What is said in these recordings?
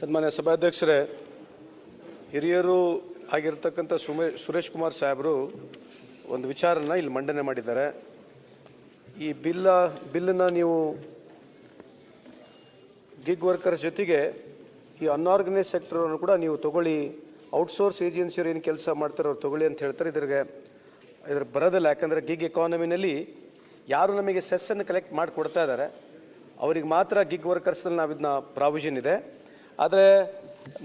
ಸನ್ಮಾನ್ಯ ಸಭಾಧ್ಯಕ್ಷರೇ, ಹಿರಿಯರು ಆಗಿರ್ತಕ್ಕಂಥ ಸುಮೇ, ಸುರೇಶ್ ಕುಮಾರ್ ಸಾಹೇಬರು ಒಂದು ವಿಚಾರನ ಇಲ್ಲಿ ಮಂಡನೆ ಮಾಡಿದ್ದಾರೆ. ಈ ಬಿಲ್ಲ, ಬಿಲ್ಲನ್ನು ನೀವು ಗಿಗ್ ವರ್ಕರ್ಸ್ ಜೊತೆಗೆ ಈ ಅನ್ಆರ್ಗನೈಸ್ ಸೆಕ್ಟರನ್ನು ಕೂಡ ನೀವು ತಗೊಳ್ಳಿ ಔಟ್ಸೋರ್ಸ್ ಏಜೆನ್ಸಿಯವ್ರು ಏನು ಕೆಲಸ ಮಾಡ್ತಾರೆ ಅವ್ರು ತಗೊಳ್ಳಿ ಅಂತ ಹೇಳ್ತಾರೆ. ಇದ್ರಿಗೆ, ಇದ್ರ ಬರೋದಿಲ್ಲ, ಯಾಕಂದರೆ ಗಿಗ್ ಎಕಾನಮಿನಲ್ಲಿ ಯಾರು ನಮಗೆ ಸೆಸ್ಸನ್ನು ಕಲೆಕ್ಟ್ ಮಾಡಿಕೊಡ್ತಾ ಇದ್ದಾರೆ, ಅವ್ರಿಗೆ ಮಾತ್ರ ಗಿಗ್ ವರ್ಕರ್ಸಲ್ಲಿ ನಾವು ಇದನ್ನ ಪ್ರಾವಿಷನ್ ಇದೆ. ಆದರೆ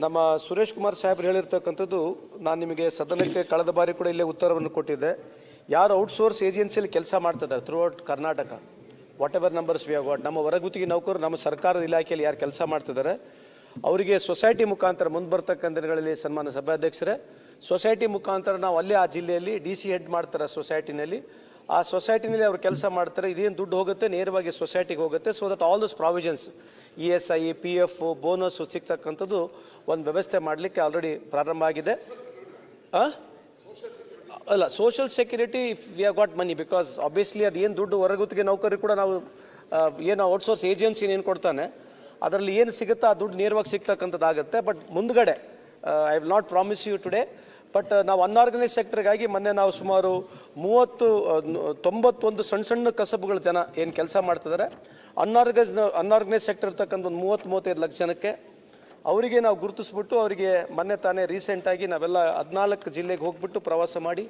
ನಮ್ಮ ಸುರೇಶ್ ಕುಮಾರ್ ಸಾಹೇಬ್ರು ಹೇಳಿರ್ತಕ್ಕಂಥದ್ದು, ನಾನು ನಿಮಗೆ ಸದನಕ್ಕೆ ಕಳೆದ ಬಾರಿ ಕೂಡ ಇಲ್ಲೇ ಉತ್ತರವನ್ನು ಕೊಟ್ಟಿದ್ದೆ. ಯಾರು ಔಟ್ಸೋರ್ಸ್ ಏಜೆನ್ಸಿಯಲ್ಲಿ ಕೆಲಸ ಮಾಡ್ತಿದ್ದಾರೆ throughout Karnataka? Whatever numbers we got ನಮ್ಮ ಹೊರಗುತ್ತಿಗೆ ನೌಕರು ನಮ್ಮ ಸರ್ಕಾರದ ಇಲಾಖೆಯಲ್ಲಿ ಯಾರು ಕೆಲಸ ಮಾಡ್ತಿದ್ದಾರೆ? ಅವರಿಗೆ ಸೊಸೈಟಿ ಮುಖಾಂತರ ಮುಂದೆ ಬರ್ತಕ್ಕಂಥ ದಿನಗಳಲ್ಲಿ ಸನ್ಮಾನ ಸಭಾಧ್ಯಕ್ಷರೇ ಸೊಸೈಟಿ ಮುಖಾಂತರ ನಾವು ಅಲ್ಲೇ ಆ ಜಿಲ್ಲೆಯಲ್ಲಿ ಡಿ ಸಿ ಹೆಡ್ ಮಾಡ್ತಾರೆ ಸೊಸೈಟಿನಲ್ಲಿ ಆ ಸೊಸೈಟಿನಲ್ಲಿ ಅವರು ಕೆಲಸ ಮಾಡ್ತಾರೆ, ಇದೇನು ದುಡ್ಡು ಹೋಗುತ್ತೆ, ನೇರವಾಗಿ ಸೊಸೈಟಿಗೆ ಹೋಗುತ್ತೆ so that all those provisions E S I P F bonus ಸಿಗ್ತಕ್ಕಂಥದ್ದು ಒಂದು ವ್ಯವಸ್ಥೆ ಮಾಡಲಿಕ್ಕೆ ಆಲ್ರೆಡಿ ಪ್ರಾರಂಭ ಆಗಿದೆ. ಅಲ್ಲ social security if we have got money because obviously ಅದು ಏನು ದುಡ್ಡು ಹೊರಗುತ್ತಿಗೆ ನೌಕರಿ ಕೂಡ ನಾವು ಏನು ಔಟ್ಸೋರ್ಸ್ ಏಜೆನ್ಸಿ ಏನು ಕೊಡ್ತಾನೆ, ಅದರಲ್ಲಿ ಏನು ಸಿಗುತ್ತೋ ಆ ದುಡ್ಡು ನೇರವಾಗಿ ಸಿಗ್ತಕ್ಕಂಥದ್ದಾಗುತ್ತೆ. ಬಟ್ ಮುಂದ್ಗಡೆ I will not promise you today but ನಾವು ಅನ್ಆರ್ಗನೈಸ್ ಸೆಕ್ಟರ್ಗಾಗಿ ಮೊನ್ನೆ ನಾವು ಸುಮಾರು ಮೂವತ್ತು ತೊಂಬತ್ತೊಂದು ಸಣ್ಣ ಸಣ್ಣ ಕಸಬುಗಳ ಜನ ಏನು ಕೆಲಸ ಮಾಡ್ತಿದ್ದಾರೆ ಅನ್ಆರ್ಗನೈಸ್ ಅನ್ಆರ್ಗನೈಸ್ ಸೆಕ್ಟರ್ ಇರ್ತಕ್ಕಂಥ ಒಂದು ಮೂವತ್ತು, ಮೂವತ್ತೈದು ಲಕ್ಷ ಜನಕ್ಕೆ ಅವರಿಗೆ ನಾವು ಗುರುತಿಸ್ಬಿಟ್ಟು ಅವರಿಗೆ ಮೊನ್ನೆ ತಾನೇ ರೀಸೆಂಟಾಗಿ ನಾವೆಲ್ಲ ಹದಿನಾಲ್ಕು ಜಿಲ್ಲೆಗೆ ಹೋಗ್ಬಿಟ್ಟು ಪ್ರವಾಸ ಮಾಡಿ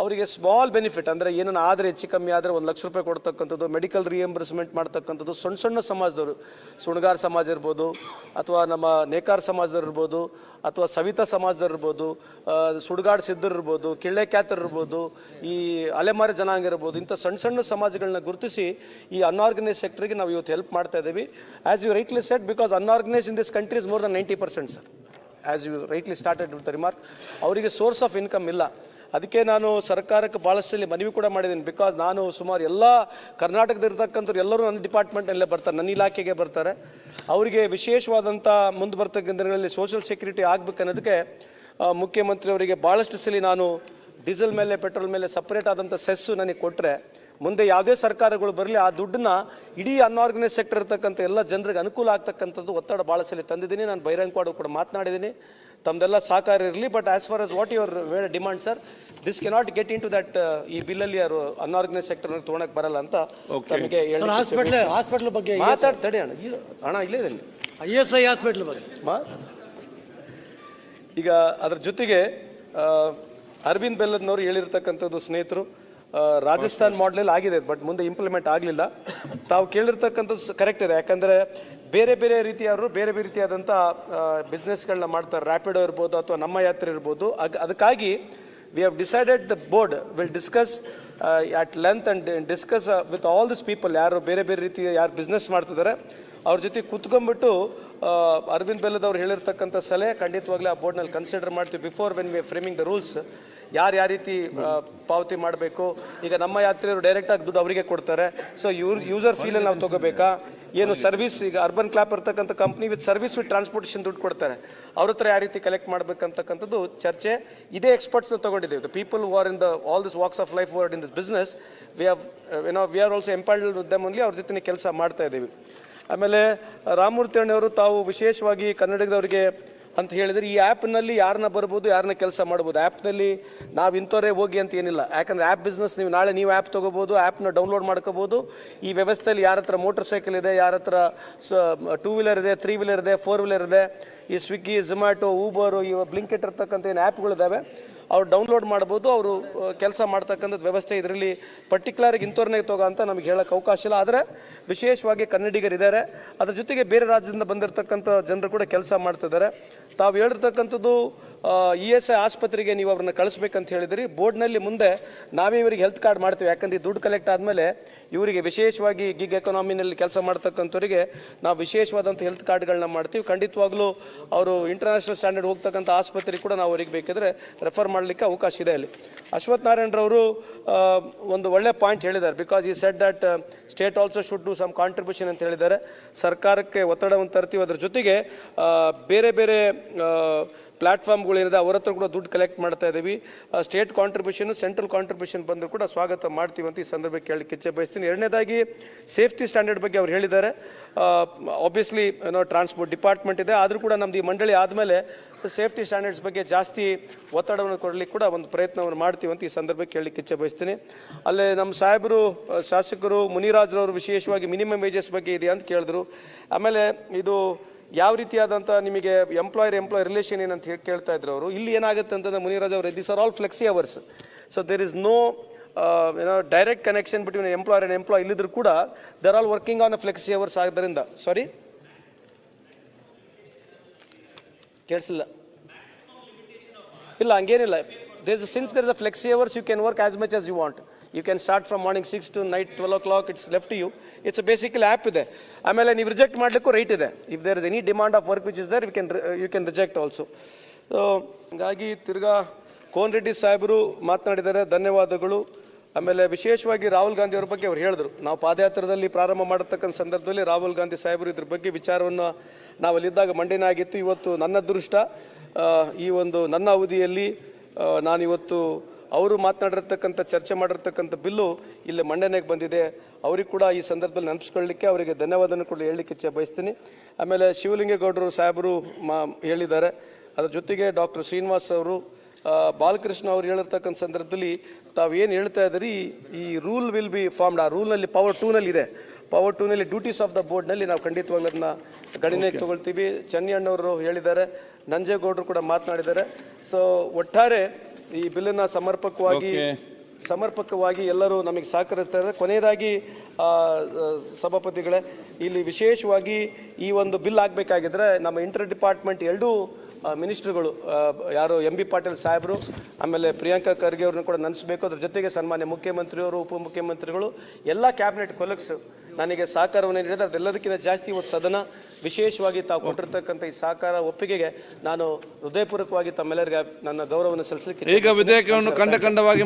ಅವರಿಗೆ ಸ್ಮಾಲ್ ಬೆನಿಫಿಟ್ ಅಂದರೆ ಏನನ್ನ ಆದರೆ ಹೆಚ್ಚು ಕಮ್ಮಿ ಆದರೆ ಒಂದು ಲಕ್ಷ ರೂಪಾಯಿ ಕೊಡ್ತಕ್ಕಂಥದ್ದು ಮೆಡಿಕಲ್ ರಿಯಂಬರ್ಸ್ಮೆಂಟ್ ಮಾಡ್ತಕ್ಕಂಥದ್ದು, ಸಣ್ಣ ಸಣ್ಣ ಸಮಾಜದವರು ಸುಣಗಾರ್ ಸಮಾಜ ಇರ್ಬೋದು, ಅಥವಾ ನಮ್ಮ ನೇಕಾರ ಸಮಾಜದವ್ರು ಇರ್ಬೋದು, ಅಥವಾ ಸವಿತಾ ಸಮಾಜದವ್ರು ಇರ್ಬೋದು ಸುಡುಗಾಡ್ ಸಿದ್ಧರು ಇರ್ಬೋದು, ಕಿಳ್ಳೆ ಇರ್ಬೋದು, ಈ ಅಲೆಮಾರಿ ಜನಾಂಗ ಇರ್ಬೋದು, ಇಂಥ ಸಣ್ಣ ಸಣ್ಣ ಸಮಾಜಗಳನ್ನ ಗುರುತಿಸಿ ಈ ಅನ್ಆರ್ಗನೈಸ್ ಸೆಕ್ಟರ್ಗೆ ನಾವು ಇವತ್ತು ಹೆಲ್ಪ್ ಮಾಡ್ತಾ ಇದ್ದೀವಿ as you rightly said because unorganised in this country is more than ninety percent sir as you rightly started with remark ಅವರಿಗೆ ಸೋರ್ಸ್ ಆಫ್ ಇನ್ಕಮ್ ಇಲ್ಲ. ಅದಕ್ಕೆ ನಾನು ಸರ್ಕಾರಕ್ಕೆ ಭಾಳಷ್ಟು ಸಲ ಮನವಿ ಕೂಡ ಮಾಡಿದ್ದೀನಿ. ಬಿಕಾಸ್ ನಾನು ಸುಮಾರು ಎಲ್ಲ ಕರ್ನಾಟಕದ ಇರ್ತಕ್ಕಂಥವ್ರು ಎಲ್ಲರೂ ನನ್ನ ಡಿಪಾರ್ಟ್ಮೆಂಟ್ನಲ್ಲೇ ಬರ್ತಾರೆ, ನನ್ನ ಇಲಾಖೆಗೆ ಬರ್ತಾರೆ. ಅವರಿಗೆ ವಿಶೇಷವಾದಂಥ ಮುಂದೆ ಬರ್ತಕ್ಕಂಥ ದಿನಗಳಲ್ಲಿ ಸೋಷಿಯಲ್ ಸೆಕ್ಯೂರಿಟಿ ಆಗಬೇಕು ಅನ್ನೋದಕ್ಕೆ ಮುಖ್ಯಮಂತ್ರಿಯವರಿಗೆ ಭಾಳಷ್ಟು ಸಲ ನಾನು ಡೀಸೆಲ್ ಮೇಲೆ, ಪೆಟ್ರೋಲ್ ಮೇಲೆ ಸಪ್ರೇಟ್ ಆದಂಥ ಸೆಸ್ಸು ನನಗೆ ಕೊಟ್ಟರೆ ಮುಂದೆ ಯಾವುದೇ ಸರ್ಕಾರಗಳು ಬರಲಿ ಆ ದುಡ್ಡನ್ನ ಇಡೀ ಅನ್ಆರ್ಗನೈಸ್ ಸೆಕ್ಟರ್ ಇರ್ತಕ್ಕಂಥ ಎಲ್ಲ ಜನರಿಗೆ ಅನುಕೂಲ ಆಗ್ತಕ್ಕಂಥದ್ದು ಒತ್ತಡ ಭಾಳ ಸಲ ತಂದಿದ್ದೀನಿ. ನಾನು ಬಹಿರಂಗವಾಡು ಕೂಡ ಮಾತನಾಡಿದ್ದೀನಿ. ತಮ್ಮದೆಲ್ಲ ಸಹಕಾರ ಇರಲಿ but as far as what your where demand sir this cannot get into that ಈ ಬಿಲ್ಲಲ್ಲಿ ಯಾರು ಅನ್ಆರ್ಗನೈಸ್ ಸೆಕ್ಟರ್ ತೊಗೊಳಕ್ ಬರಲ್ಲ ಅಂತ ತಮಗೆ ಸರ್ ಹಾಸ್ಪಿಟ್ಲ್ ಹಾಸ್ಪಿಟ್ಲ್ ಬಗ್ಗೆ ಮಾತಾಡ್ತಡಿ ಅಣ್ಣ. ಇಲ್ಲ, ಅಣ್ಣ ಇಲ್ಲೇ ಇದೆ ಐ ಎಸ್ ಐ ಹಾಸ್ಪಿಟ್ಲ್ ಬಗ್ಗೆ. ಮಾ ಈಗ ಅದ್ರ ಜೊತೆಗೆ ಅರವಿಂದ್ ಬೆಲ್ಲದ್ನವ್ರು ಹೇಳಿರ್ತಕ್ಕಂಥದ್ದು ಸ್ನೇಹಿತರು ರಾಜಸ್ಥಾನ್ ಮಾಡೆಲ್ ಆಗಿದೆ ಬಟ್ ಮುಂದೆ ಇಂಪ್ಲಿಮೆಂಟ್ ಆಗಲಿಲ್ಲ. ತಾವು ಕೇಳಿರ್ತಕ್ಕಂಥದ್ದು ಕರೆಕ್ಟ್ ಇದೆ. ಯಾಕಂದರೆ ಬೇರೆ ಬೇರೆ ರೀತಿಯವರು ಬೇರೆ ಬೇರೆ ರೀತಿಯಾದಂಥ ಬಿಸ್ನೆಸ್ಗಳನ್ನ ಮಾಡ್ತಾರೆ. ರ್ಯಾಪಿಡೋ ಇರ್ಬೋದು ಅಥವಾ ನಮ್ಮ ಯಾತ್ರೆ ಇರ್ಬೋದು. ಅಗ್- ಅದಕ್ಕಾಗಿ we have decided the board will discuss at length and discuss with all this people ಯಾರು ಬೇರೆ ಬೇರೆ ರೀತಿಯ ಯಾರು ಬಿಸ್ನೆಸ್ ಮಾಡ್ತಿದ್ದಾರೆ ಅವ್ರ ಜೊತೆ ಕುತ್ಕೊಂಡ್ಬಿಟ್ಟು ಅರವಿಂದ್ ಬೆಲ್ಲದವ್ರು ಹೇಳಿರ್ತಕ್ಕಂಥ ಸಲಹೆ ಖಂಡಿತವಾಗ್ಲೇ ಆ ಬೋರ್ಡ್ನಲ್ಲಿ ಕನ್ಸಿಡರ್ ಮಾಡ್ತೀವಿ. Before when we framing the rules ಯಾರು ಯಾವ ರೀತಿ ಪಾವತಿ ಮಾಡಬೇಕು? ಈಗ ನಮ್ಮ ಯಾತ್ರೆಯವರು ಡೈರೆಕ್ಟಾಗಿ ದುಡ್ಡು ಅವರಿಗೆ ಕೊಡ್ತಾರೆ. ಸೊ ಇವ್ರ ಯೂಸರ್ ಫೀಲಲ್ಲಿ ನಾವು ತಗೋಬೇಕಾ? ಏನು ಸರ್ವಿಸ್ ಈಗ ಅರ್ಬನ್ ಕ್ಲಾಪ್ ಇರ್ತಕ್ಕಂಥ company with service with transportation ದುಡ್ಡು ಕೊಡ್ತಾರೆ. ಅವ್ರ ಹತ್ರ ಯಾವ ರೀತಿ ಕಲೆಕ್ಟ್ ಮಾಡಬೇಕಂತಕ್ಕಂಥದ್ದು ಚರ್ಚೆ. ಇದೇ ಎಕ್ಸ್ಪರ್ಟ್ಸ್ನ ತಗೊಂಡಿದ್ದೀವಿ. The people war in the all this walks of life word in this business we have ಏನೋ ವಿ ಆರ್ ಆಲ್ಸೋ ಎಂಪಲ್ಡ್ ಉದ್ಯಮ ಅಲ್ಲಿ ಅವ್ರ ಜೊತೆ ಕೆಲಸ ಮಾಡ್ತಾ ಇದ್ದೀವಿ ಆಮೇಲೆ, ರಾಮಮೂರ್ತಿ ಅಣ್ಣವರು ತಾವು ವಿಶೇಷವಾಗಿ ಕನ್ನಡದವರಿಗೆ ಅಂತ ಹೇಳಿದರೆ ಈ ಆ್ಯಪ್ನಲ್ಲಿ ಯಾರನ್ನ ಬರ್ಬೋದು, ಯಾರನ್ನ ಕೆಲಸ ಮಾಡ್ಬೋದು. ಆ್ಯಪ್ನಲ್ಲಿ ನಾವು ಇಂಥವರೇ ಹೋಗಿ ಅಂತ ಏನಿಲ್ಲ. ಯಾಕಂದರೆ ಆ್ಯಪ್ ಬಿಸ್ನೆಸ್ ನೀವು ನಾಳೆ ನೀವು ಆ್ಯಪ್ ತೊಗೋಬೋದು ಆ್ಯಪ್ನ ಡೌನ್ಲೋಡ್ ಮಾಡ್ಕೋಬೋದು. ಈ ವ್ಯವಸ್ಥೆಯಲ್ಲಿ ಯಾರ ಹತ್ರ ಮೋಟರ್ ಸೈಕಲ್ ಇದೆ, ಯಾರ ಹತ್ರ ಸ, ಟೂ ವೀಲರ್ ಇದೆ, ತ್ರೀ ವೀಲರ್ ಇದೆ, ಫೋರ್ ವೀಲರ್ ಇದೆ, ಈ ಸ್ವಿಗ್ಗಿ, ಝೊಮ್ಯಾಟೊ, ಊಬರು, ಇವ ಬ್ಲಿಂಕೆಟ್ ಇರ್ತಕ್ಕಂಥ ಏನು ಆ್ಯಪ್ಗಳಿದ್ದಾವೆ ಅವ್ರು ಡೌನ್ಲೋಡ್ ಮಾಡ್ಬೋದು, ಅವರು ಕೆಲಸ ಮಾಡ್ತಕ್ಕಂಥದ್ದು ವ್ಯವಸ್ಥೆ ಇದರಲ್ಲಿ ಪರ್ಟಿಕ್ಯುಲರ್ಗೆ ಇಂಥವ್ರನ್ನೇ ತಗೋ ಅಂತ ನಮಗೆ ಹೇಳೋಕ್ಕೆ ಅವಕಾಶ ಇಲ್ಲ. ಆದರೆ ವಿಶೇಷವಾಗಿ ಕನ್ನಡಿಗರಿದ್ದಾರೆ ಅದ್ರ ಜೊತೆಗೆ ಬೇರೆ ರಾಜ್ಯದಿಂದ ಬಂದಿರತಕ್ಕಂಥ ಜನರು ಕೂಡ ಕೆಲಸ ಮಾಡ್ತಿದ್ದಾರೆ. ತಾವು ಹೇಳಿರ್ತಕ್ಕಂಥದ್ದು ಇ ಎಸ್ ಐ ಆಸ್ಪತ್ರೆಗೆ ನೀವು ಅವ್ರನ್ನ ಕಳಿಸ್ಬೇಕಂತ ಹೇಳಿದಿರಿ. ಬೋರ್ಡ್ನಲ್ಲಿ ಮುಂದೆ ನಾವೇ ಇವರಿಗೆ ಹೆಲ್ತ್ ಕಾರ್ಡ್ ಮಾಡ್ತೀವಿ. ಯಾಕಂದ್ರೆ ದುಡ್ಡು ಕಲೆಕ್ಟ್ ಆದಮೇಲೆ ಇವರಿಗೆ ವಿಶೇಷವಾಗಿ ಗಿಗ್ ಎಕನಾಮಿನಲ್ಲಿ ಕೆಲಸ ಮಾಡ್ತಕ್ಕಂಥವ್ರಿಗೆ ನಾವು ವಿಶೇಷವಾದಂಥ ಹೆಲ್ತ್ ಕಾರ್ಡ್ಗಳನ್ನ ಮಾಡ್ತೀವಿ. ಖಂಡಿತವಾಗ್ಲೂ ಅವರು ಇಂಟರ್ನ್ಯಾಷನಲ್ ಸ್ಟ್ಯಾಂಡರ್ಡ್ ಹೋಗ್ತಕ್ಕಂಥ ಆಸ್ಪತ್ರೆ ಕೂಡ ನಾವು ಅವ್ರಿಗೆ ಬೇಕಿದ್ರೆ ರೆಫರ್ ಮಾಡಲಿಕ್ಕೆ ಅವಕಾಶ ಇದೆ ಅಲ್ಲಿ. ಅಶ್ವಥ್ ನಾರಾಯಣರವರು ಒಂದು ಒಳ್ಳೆ ಪಾಯಿಂಟ್ ಹೇಳಿದ್ದಾರೆ. ಬಿಕಾಸ್ ಈ set that state also should do some contribution ಅಂತ ಹೇಳಿದ್ದಾರೆ. ಸರ್ಕಾರಕ್ಕೆ ಒತ್ತಡವನ್ನು ತರ್ತೀವಿ. ಅದರ ಜೊತೆಗೆ ಬೇರೆ ಬೇರೆ ಪ್ಲ್ಯಾಟ್ಫಾರ್ಮ್ಗಳೇನಿದೆ ಅವ್ರ ಹತ್ರ ಕೂಡ ದುಡ್ಡು ಕಲೆಕ್ಟ್ ಮಾಡ್ತಾ ಇದ್ದೀವಿ. ಸ್ಟೇಟ್ ಕಾಂಟ್ರಿಬ್ಯೂಷನ್ ಸೆಂಟ್ರಲ್ ಕಾಂಟ್ರಿಬ್ಯೂಷನ್ ಬಂದರೂ ಕೂಡ ಸ್ವಾಗತ ಮಾಡ್ತೀವಿ ಅಂತ ಈ ಸಂದರ್ಭಕ್ಕೆ ಕೇಳಲಿಕ್ಕೆ ಇಚ್ಛೆ ಬಯಸ್ತೀನಿ. ಎರಡನೇದಾಗಿ ಸೇಫ್ಟಿ ಸ್ಟ್ಯಾಂಡರ್ಡ್ ಬಗ್ಗೆ ಅವ್ರು ಹೇಳಿದ್ದಾರೆ. ಆಬ್ವಿಯಸ್ಲಿ ಏನೋ ಟ್ರಾನ್ಸ್ಪೋರ್ಟ್ ಡಿಪಾರ್ಟ್ಮೆಂಟ್ ಇದೆ. ಆದರೂ ಕೂಡ ನಮ್ದು ಈ ಮಂಡಳಿ ಆದಮೇಲೆ ಸೇಫ್ಟಿ ಸ್ಟ್ಯಾಂಡರ್ಡ್ಸ್ ಬಗ್ಗೆ ಜಾಸ್ತಿ ಒತ್ತಡವನ್ನು ಕೊಡಲಿಕ್ಕೆ ಕೂಡ ಒಂದು ಪ್ರಯತ್ನವನ್ನು ಮಾಡ್ತೀವಿ ಅಂತ ಈ ಸಂದರ್ಭಕ್ಕೆ ಕೇಳಲಿಕ್ಕೆ ಇಚ್ಛೆ ಬಯಸ್ತೀನಿ. ಅಲ್ಲೇ ನಮ್ಮ ಸಾಹೇಬರು ಶಾಸಕರು, ಮುನಿರಾಜ್ರವರು ವಿಶೇಷವಾಗಿ ಮಿನಿಮಮ್ ವೇಜಸ್ ಬಗ್ಗೆ ಇದೆ ಅಂತ ಕೇಳಿದ್ರು. ಆಮೇಲೆ ಇದು ಯಾವ ರೀತಿಯಾದಂಥ ನಿಮಗೆ ಎಂಪ್ಲಾಯರ್ ಎಂಪ್ಲಾಯ್ ರಿಲೇಷನ್ ಏನಂತ ಹೇಳಿ ಕೇಳ್ತಾ ಇದ್ರು ಅವರು. ಇಲ್ಲಿ ಏನಾಗುತ್ತೆ ಅಂತಂದ್ರೆ ಮುನಿರಾಜ್ ಅವರು this are all flexi hours so there is no ಏನೋ direct connection between employer and employee ಇಲ್ಲಿದ್ರು ಕೂಡ there all working on flexi hours ಆದ್ದರಿಂದ ಸಾರಿ ಕೇಳಿಸಿಲ್ಲ. ಇಲ್ಲ, ಹಂಗೇನಿಲ್ಲ. This since there is a flexi hours you can work as much as you want you can start from morning six to night twelve o'clock it's left you it's basically app ಇದೆ. ಆಮೇಲೆ ನೀವು reject ಮಾಡಲಿಕ್ಕೂ right ಇದೆ. If there is any demand of work which is there you can you can reject also so ಹೀಗಾಗಿ ತಿರ್ಗಾ cone Reddy ಸಾಹೇಬರು ಮಾತನಾಡಿದ್ದಾರೆ. ಧನ್ಯವಾದಗಳು. ಆಮೇಲೆ ವಿಶೇಷವಾಗಿ ರಾಹುಲ್ ಗಾಂಧಿ ಅವ್ರ ಬಗ್ಗೆ ಅವ್ರು ಹೇಳಿದ್ರು. ನಾವು ಪಾದಯಾತ್ರದಲ್ಲಿ ಪ್ರಾರಂಭ ಮಾಡತಕ್ಕಂಥ ಸಂದರ್ಭದಲ್ಲಿ ರಾಹುಲ್ ಗಾಂಧಿ ಸಾಹೇಬರು ಇದ್ರ ಬಗ್ಗೆ ವಿಚಾರವನ್ನು ನಾವು ಅಲ್ಲಿದ್ದಾಗ ಆಗಿತ್ತು. ಇವತ್ತು ನನ್ನ ಅದೃಷ್ಟ ಈ ಒಂದು ನನ್ನ ಅವಧಿಯಲ್ಲಿ ನಾನು ನಾನಿವತ್ತು ಅವರು ಮಾತನಾಡಿರ್ತಕ್ಕಂಥ, ಚರ್ಚೆ ಮಾಡಿರ್ತಕ್ಕಂಥ ಬಿಲ್ಲು ಇಲ್ಲಿ ಮಂಡನೆಗೆ ಬಂದಿದೆ. ಅವ್ರಿಗೆ ಕೂಡ ಈ ಸಂದರ್ಭದಲ್ಲಿ ನೆನಪಿಸ್ಕೊಳ್ಳಿಕ್ಕೆ ಅವರಿಗೆ ಧನ್ಯವಾದನ ಕೂಡ ಹೇಳಲಿಕ್ಕೆ ಇಚ್ಛೆ ಬಯಸ್ತೀನಿ. ಆಮೇಲೆ ಶಿವಲಿಂಗೇಗೌಡರು ಸಾಹೇಬರು ಮಾ ಹೇಳಿದ್ದಾರೆ. ಅದರ ಜೊತೆಗೆ ಡಾಕ್ಟರ್ ಶ್ರೀನಿವಾಸ್ ಅವರು ಬಾಲಕೃಷ್ಣ ಅವ್ರು ಹೇಳಿರ್ತಕ್ಕಂಥ ಸಂದರ್ಭದಲ್ಲಿ ತಾವೇನು ಹೇಳ್ತಾ ಇದ್ದೀರಿ ಈ ರೂಲ್ ವಿಲ್ ಬಿ ಫಾರ್ಮ್ಡ್ ಆ ರೂಲ್ನಲ್ಲಿ ಪವರ್ ಟೂನಲ್ಲಿ ಇದೆ. ಪವರ್ ಟೂನಲ್ಲಿ ಡ್ಯೂಟೀಸ್ ಆಫ್ ದ ಬೋರ್ಡ್ನಲ್ಲಿ ನಾವು ಖಂಡಿತವಾಗ್ಲೂ ಅದನ್ನ ಗಣನೆಗೆ ತಗೊಳ್ತೀವಿ. ಚನ್ನಿಯಣ್ಣವರು ಹೇಳಿದ್ದಾರೆ ನಂಜೇಗೌಡರು ಕೂಡ ಮಾತನಾಡಿದ್ದಾರೆ. ಸೊ ಒಟ್ಟಾರೆ ಈ ಬಿಲ್ಲನ್ನು ಸಮರ್ಪಕವಾಗಿ ಸಮರ್ಪಕವಾಗಿ ಎಲ್ಲರೂ ನಮಗೆ ಸಹಕರಿಸ್ತಾ ಇದ್ದಾರೆ. ಕೊನೆಯದಾಗಿ ಸಭಾಪತಿಗಳೇ ಇಲ್ಲಿ ವಿಶೇಷವಾಗಿ ಈ ಒಂದು ಬಿಲ್ ಆಗಬೇಕಾಗಿದ್ರೆ ನಮ್ಮ ಇಂಟರ್ ಡಿಪಾರ್ಟ್ಮೆಂಟ್ ಎರಡೂ ಮಿನಿಸ್ಟ್ರುಗಳು ಯಾರು ಎಂ ಬಿ ಪಾಟೀಲ್ ಸಾಹೇಬರು ಆಮೇಲೆ ಪ್ರಿಯಾಂಕಾ ಖರ್ಗೆ ಅವ್ರನ್ನ ಕೂಡ ನೆನೆಸ್ಬೇಕು ಅದ್ರ ಜೊತೆಗೆ ಸನ್ಮಾನ್ಯ ಮುಖ್ಯಮಂತ್ರಿಯವರು ಉಪಮುಖ್ಯಮಂತ್ರಿಗಳು ಎಲ್ಲ ಕ್ಯಾಬಿನೆಟ್ ಕೊಲಕ್ಸ್ ನನಗೆ ಸಹಕಾರವನ್ನು ನೀಡಿದ್ದಾರೆ. ಅದೆಲ್ಲದಕ್ಕಿಂತ ಜಾಸ್ತಿ ಇವತ್ತು ಸದನ ವಿಶೇಷವಾಗಿ ತಾವು ಕೊಟ್ಟಿರ್ತಕ್ಕಂಥ ಈ ಸಹಕಾರ ಒಪ್ಪಿಗೆಗೆ ನಾನು ಹೃದಯಪೂರ್ವಕವಾಗಿ ತಮ್ಮೆಲ್ಲರಿಗೆ ನನ್ನ ಗೌರವವನ್ನು ಸಲ್ಲಿಸಲಿಕ್ಕೆ ಈಗ ವಿಧೇಯಕವನ್ನು ಖಂಡ ಖಂಡವಾಗಿ